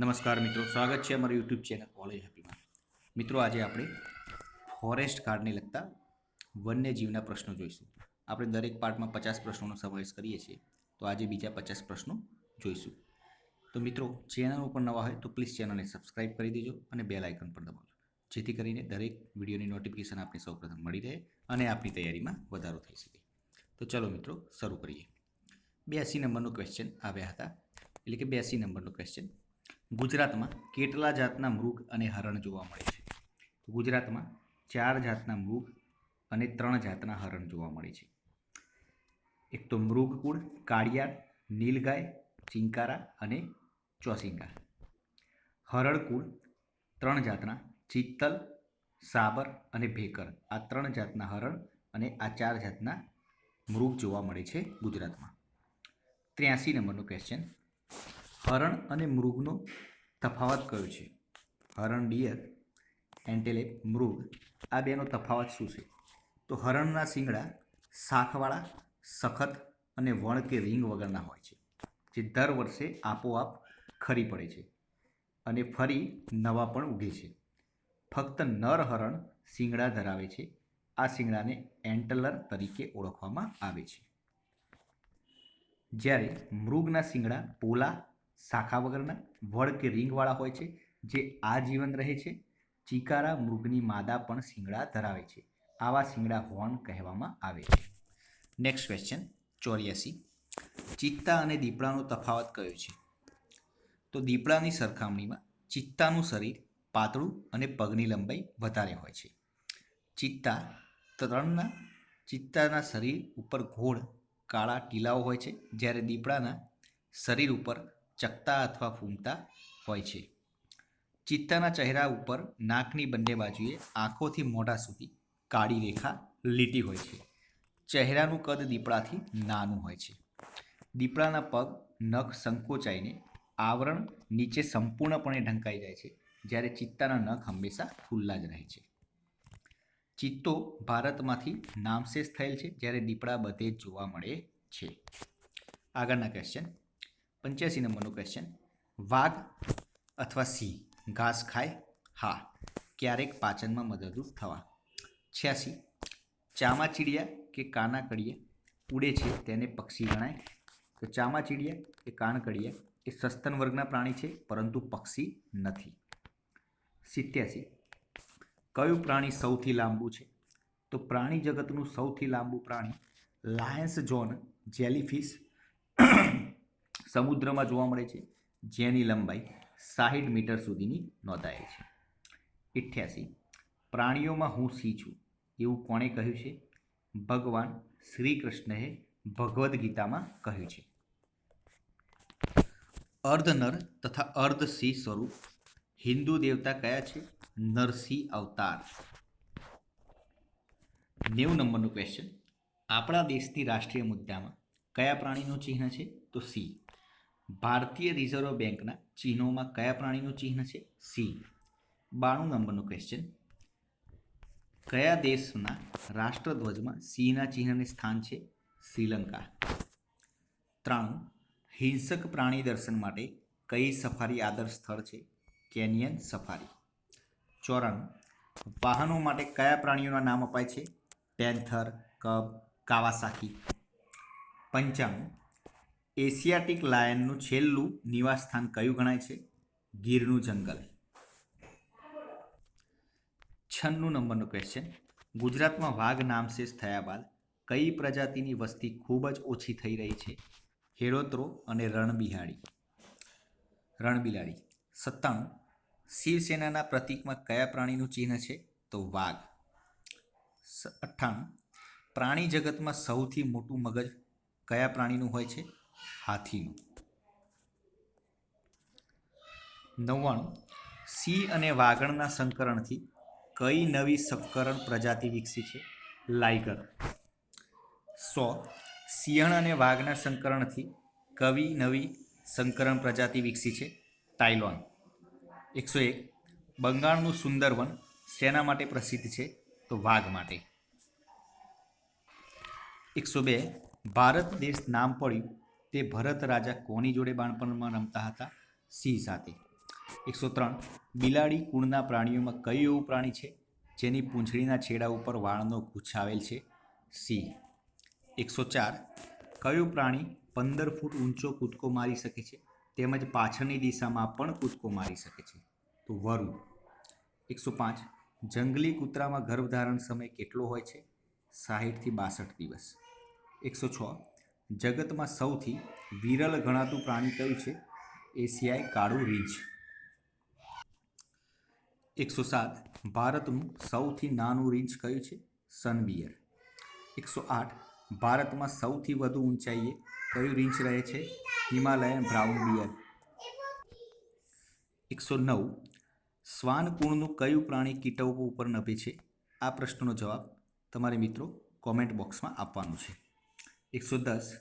નમસ્કાર મિત્રો, સ્વાગત છે અમારી યુટ્યુબ ચેનલ કોલેજ હેપીમાં મિત્રો, આજે આપણે ફોરેસ્ટ ગાર્ડને લગતા વન્યજીવના પ્રશ્નો જોઈશું. આપણે દરેક પાર્ટમાં પચાસ પ્રશ્નોનો સમાવેશ કરીએ છીએ, તો આજે બીજા પચાસ પ્રશ્નો જોઈશું. તો મિત્રો, ચેનલ ઉપર નવા હોય તો પ્લીઝ ચેનલને સબસ્ક્રાઇબ કરી દેજો અને બેલ આઇકન પર દબાવજો. જેથી કરીને દરેક વિડીયોની નોટિફિકેશન આપને સૌપ્રથમ મળી રહે અને આપની તૈયારીમાં વધારો થઈ શકે. તો ચલો મિત્રો, શરૂ કરીએ. બ્યાસી નંબરનો ક્વેશ્ચન આવ્યા હતા. એટલે કે બ્યાસી નંબરનો ક્વેશ્ચન ગુજરાતમાં કેટલા જાતના મૃગ અને હરણ જોવા મળે છે? ગુજરાતમાં ચાર જાતના મૃગ અને ત્રણ જાતના હરણ જોવા મળે છે. એક તો મૃગકુળ, કાળિયાર, નીલગાય, ચિંકારા અને ચોસિંગા. હરણકુળ, ત્રણ જાતના ચિત્તલ, સાબર અને ભેકર. આ ત્રણ જાતના હરણ અને આ ચાર જાતના મૃગ જોવા મળે છે ગુજરાતમાં. ત્ર્યાસી નંબરનો ક્વેશ્ચન હરણ અને મૃગનો તફાવત કયો છે? હરણ ડિયર, એન્ટેલેપ, મૃગ. આ બેનો તફાવત શું છે? તો હરણના શિંગડા શાખવાળા, સખત અને વણ કે રીંગ વગરના હોય છે, જે દર વર્ષે આપોઆપ ખરી પડે છે અને ફરી નવા પણ ઉગે છે. ફક્ત નર હરણ શિંગડા ધરાવે છે. આ શિંગડાને એન્ટલર તરીકે ઓળખવામાં આવે છે. જ્યારે મૃગના શિંગડા પોલા શાખા વગરના વડ કે રીંગવાળા હોય છે, જે આજીવન રહે છે. ચિકારા મૃગની માદા પણ શિંગડા ધરાવે છે. આવા શિંગડા હોર્ન કહેવામાં આવે છે. નેક્સ્ટ ક્વેશ્ચન ચોર્યાસી. ચિત્તા અને દીપડાનો તફાવત કયો છે? તો દીપડાની સરખામણીમાં ચિત્તાનું શરીર પાતળું અને પગની લંબાઈ વધારે હોય છે. ચિત્તા ત્રણના, ચિત્તાના શરીર ઉપર ઘોળ, કાળા ટીલાઓ હોય છે, જ્યારે દીપડાના શરીર ઉપર ચકતા અથવા ફૂંકતા હોય છે. ચિત્તાના ચહેરા ઉપર નાકની બંને બાજુએ આંખોથી મોઢા સુધી કાળી રેખા લીટી હોય છે. ચહેરાનું કદ દીપડાથી નાનું હોય છે. દીપડાના પગ, નખ સંકોચાઈને આવરણ નીચે સંપૂર્ણપણે ઢંકાઈ જાય છે, જ્યારે ચિત્તાના નખ હંમેશા ખુલ્લા જ રહે છે. ચિત્તો ભારતમાંથી નામશેષ થયેલ છે, જ્યારે દીપડા બધે જ જોવા મળે છે. આગળના ક્વેશ્ચન પંચ્યાસી નંબરનો ક્વેશ્ચન વાઘ અથવા સિંહ, ઘાસ ખાય? હા. ક્યારેક પાચનમાં મદદરૂપ થવા. છ્યાસી. ચામાચીડિયા કે કાનાકડિયા? ઉડે છે, તેને પક્ષી ગણાય? તો ચામાચીડિયા કે કાનકડિયા એ સસ્તન વર્ગના પ્રાણી છે, પરંતુ પક્ષી નથી. સિત્યાસી. કયું પ્રાણી સૌથી લાંબુ છે? તો પ્રાણી જગતનું સૌથી લાંબુ પ્રાણી લાયન્સ જોન જેલીફિશ સમુદ્રમાં જોવા મળે છે, જેની લંબાઈ સાહીઠ મીટર સુધીની નોંધાય છે. ઇઠ્યાસી. પ્રાણીઓમાં હું સિંહ છું, એવું કોણે કહ્યું છે? ભગવાન શ્રી કૃષ્ણએ ભગવદ્ ગીતામાં કહ્યું છે. અર્ધનર તથા અર્ધ સિંહ સ્વરૂપ, હિન્દુ દેવતા કયા છે? નરસિંહ અવતાર. નેવું નંબરનું ક્વેશ્ચન આપણા દેશની રાષ્ટ્રીય મુદ્દામાં કયા પ્રાણીનું ચિહ્ન છે? તો સિંહ ભારતીય રિઝર્વ બેંકના ચિહ્નોમાં કયા પ્રાણીનું ચિહ્ન છે? સી, બાણું નંબરનું ક્વેશ્ચન કયા દેશના રાષ્ટ્રધ્વજમાં સિંહના ચિહ્નને સ્થાન છે? શ્રીલંકા. ત્રાણું, હિંસક પ્રાણી દર્શન માટે કઈ સફારી આદર્શ સ્થળ છે? Canyon safari. ચોરાણું, વાહનો માટે કયા પ્રાણીઓના નામ અપાય છે? Panther, cub, Kawasaki. પંચાણું એશિયાટિક લાયનનું છેલ્લું નિવાસસ્થાન કયું ગણાય છે? ગીરનું જંગલ. છન્નું નંબરનો ક્વેશ્ચન ગુજરાતમાં વાઘ નામશેષ થયા બાદ કઈ પ્રજાતિની વસ્તી ખૂબ જ ઓછી થઈ રહી છે? હેડોત્રો અને રણબિહાળી રણબિલાડી સત્તાણું. શિવસેનાના પ્રતીકમાં કયા પ્રાણીનું ચિહ્ન છે? તો વાઘ. અઠ્ઠાણું. પ્રાણી જગતમાં સૌથી મોટું મગજ કયા પ્રાણીનું હોય છે? હાથીનું. નવ્વાણું. સિંહ અને વાઘણના સંકરણથી કઈ નવી સંકરણ પ્રજાતિ વિકસી છે? લાઇગર સો. સિંહણ અને વાઘના સંકરણથી કવી નવી સંકરણ પ્રજાતિ વિકસી છે? તાઇલોન. એકસો એક. બંગાળનું સુંદરવન શેના માટે પ્રસિદ્ધ છે? તો વાઘ માટે. એકસો બે. ભારત દેશ નામ પડ્યું તે ભરત રાજા કોની જોડે બાળપણમાં રમતા હતા? સિંહ સાથે. એકસો ત્રણ. બિલાડી કુળના પ્રાણીઓમાં કયું એવું પ્રાણી છે? જેની પૂંછડીના છેડા ઉપર વાળનો ગુચ્છ આવેલ છે? સિંહ એકસો ચાર. કયું પ્રાણી પંદર ફૂટ ઊંચો કૂદકો મારી શકે છે? તેમજ પાછળની દિશામાં પણ કૂદકો મારી શકે છે? તો વરુ એકસો પાંચ. જંગલી કૂતરામાં ગર્ભધારણ સમય કેટલો હોય છે? સાહીઠથી બાસઠ દિવસ. એકસો છ. જગતમાં સૌથી વિરલ ગણાતું પ્રાણી કયું છે? એશિયાઈ કાળું રીંછ. એકસો સાત. ભારતનું સૌથી નાનું રીંછ કયું છે? સનબિયર. એકસો આઠ. ભારતમાં સૌથી વધુ ઊંચાઈએ કયું રીંછ રહે છે? Himalayan brown bear. એકસો નવ. શ્વાન કુણનું કયું પ્રાણી કીટકો ઉપર નભે છે? આ પ્રશ્નનો જવાબ તમારે મિત્રો કોમેન્ટ બોક્સમાં આપવાનું છે. એકસો દસ.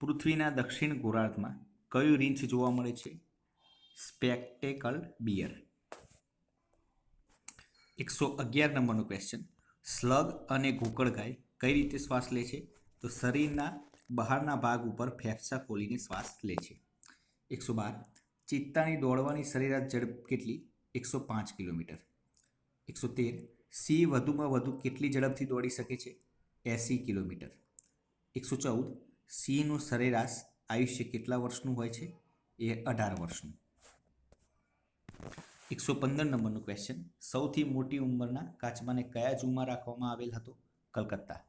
પૃથ્વીના દક્ષિણ ગોળાર્ધમાં કયું રીંછ જોવા મળે છે? Spectacle bear. એકસો અગિયાર નંબરનો ક્વેશ્ચન સ્લગ અને ગોકળગાય કઈ રીતે શ્વાસ લે છે? તો શરીરના બહારના ભાગ ઉપર ફેફસા ખોલીને શ્વાસ લે છે. એકસો બાર. ચિત્તાની દોડવાની સરેરાશ ઝડપ કેટલી? એકસો પાંચ કિલોમીટર. એકસો તેર. સી વધુમાં વધુ કેટલી ઝડપથી દોડી શકે છે? એંસી કિલોમીટર. એકસો ચૌદ. સિંહનું સરેરાશ આયુષ્ય કેટલા વર્ષનું હોય છે? એ અઢાર વર્ષનું. એકસો પંદર નંબરનું ક્વેશ્ચન સૌથી મોટી ઉંમરના કાચબાને કયા ઝૂમાં રાખવામાં આવેલ હતો? કલકત્તા.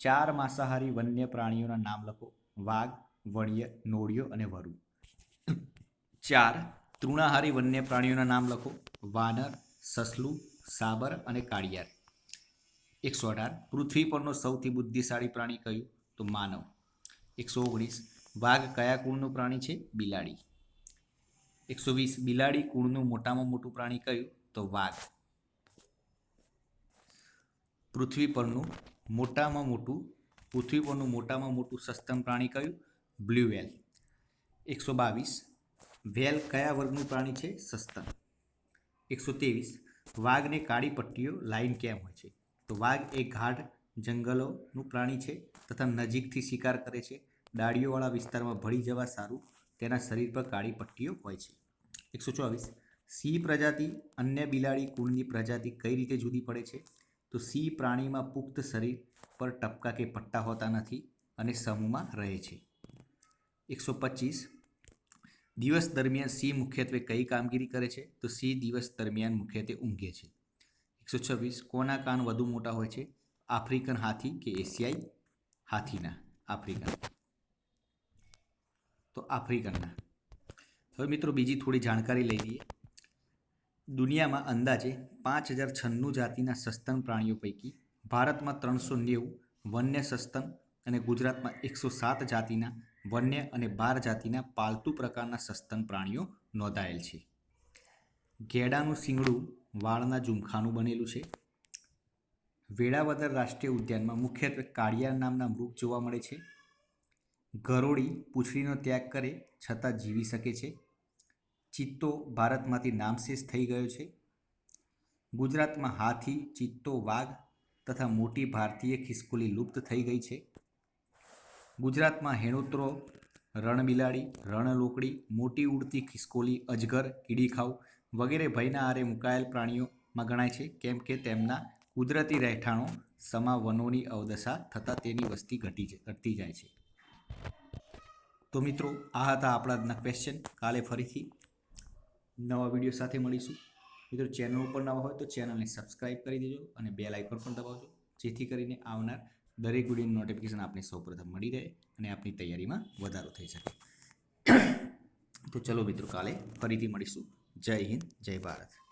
ચાર માંસાહારી વન્ય પ્રાણીઓના નામ લખો. વાઘ, વણ્ય, નોળિયો અને વરુ. ચાર તૃણાહારી વન્ય પ્રાણીઓના નામ લખો. વાનર, સસલું, સાબર અને કાળિયાર. એકસો અઢાર. પૃથ્વી પરનો સૌથી બુદ્ધિશાળી પ્રાણી કયું? તો માનવ. એકસો ઓગણીસ. વાઘ કયા કુળનું પ્રાણી છે? બિલાડી. એકસો વીસ. બિલાડી કુળનું મોટામાં મોટું પ્રાણી કયું? તો વાઘ. પૃથ્વી પરનું મોટામાં મોટું, પૃથ્વી પરનું મોટામાં મોટું સસ્તન પ્રાણી કયું? બ્લુ વેલ એકસો બાવીસ. વેલ કયા વર્ગનું પ્રાણી છે? સસ્તન. એકસો ત્રેવીસ. વાઘને કાળી પટ્ટીઓ લાઈન કેમ હોય છે? તો વાઘ એ ગાઢ જંગલોનું પ્રાણી છે તથા નજીકથી શિકાર કરે છે. ડાળીઓવાળા વિસ્તારમાં ભળી જવા સારું તેના શરીર પર કાળી પટ્ટીઓ હોય છે. એકસો ચોવીસ. સિંહ પ્રજાતિ અન્ય બિલાડી કુળની પ્રજાતિ કઈ રીતે જુદી પડે છે? તો સિંહ પ્રાણીમાં પુખ્ત શરીર પર ટપકા કે પટ્ટા હોતા નથી અને સમૂહમાં રહે છે. એકસો પચીસ. દિવસ દરમિયાન સિંહ મુખ્યત્વે કઈ કામગીરી કરે છે? તો સિંહ દિવસ દરમિયાન મુખ્યત્વે ઊંઘે છે. એકસો છવ્વીસ. કોના કાન વધુ મોટા હોય છે? આફ્રિકન હાથી કે એશિયાઈ હાથીના, આફ્રિકન. તો આફ્રિકનના. હવે મિત્રો બીજી થોડી જાણકારી લઈ લઈએ. દુનિયામાં અંદાજે પાંચ હજાર છન્નું જાતિના સસ્તન પ્રાણીઓ પૈકી ભારતમાં ત્રણસો નેવું વન્ય સસ્તન અને ગુજરાતમાં એકસો સાત જાતિના વન્ય અને બાર જાતિના પાલતુ પ્રકારના સસ્તન પ્રાણીઓ નોંધાયેલ છે. ઘેડાનું શિંગડું વાળના ઝુમખાનું બનેલું છે. વેળાવદર રાષ્ટ્રીય ઉદ્યાનમાં મુખ્યત્વે કાળિયાર નામના મૃગ જોવા મળે છે. ગરોળી પૂંછડીનો ત્યાગ કરે છતાં જીવી શકે છે. ચિત્તો ભારતમાંથી નામશેષ થઈ ગયો છે. ગુજરાતમાં હાથી, ચિત્તો, વાઘ તથા મોટી ભારતીય ખિસકોલી લુપ્ત થઈ ગઈ છે. ગુજરાતમાં હેણોત્રો, રણબિલાડી, રણલોકડી, મોટી ઉડતી ખિસકોલી, અજગર કીડીખાવ વગેરે ભયના આરે મુકાયેલ પ્રાણીઓમાં ગણાય છે. કેમ કે તેમના કુદરતી રહેઠાણો સમા વનોની અવદશા થતાં તેની વસ્તી ઘટી ઘટતી જાય છે. તો મિત્રો, આ હતા આપણા આજના ક્વેશ્ચન કાલે ફરીથી નવા વીડિયો સાથે મળીશું. મિત્રો ચેનલ ઉપર નવા હોય તો ચેનલને સબસ્ક્રાઈબ કરી દેજો અને બેલ આઇકોન પણ દબાવજો. જેથી કરીને આવનાર દરેક વિડીયોની નોટિફિકેશન આપને સૌપ્રથમ મળી રહે અને આપની તૈયારીમાં વધારો થઈ શકે. તો ચલો મિત્રો, કાલે ફરીથી મળીશું. જય હિન્દ, જય ભારત.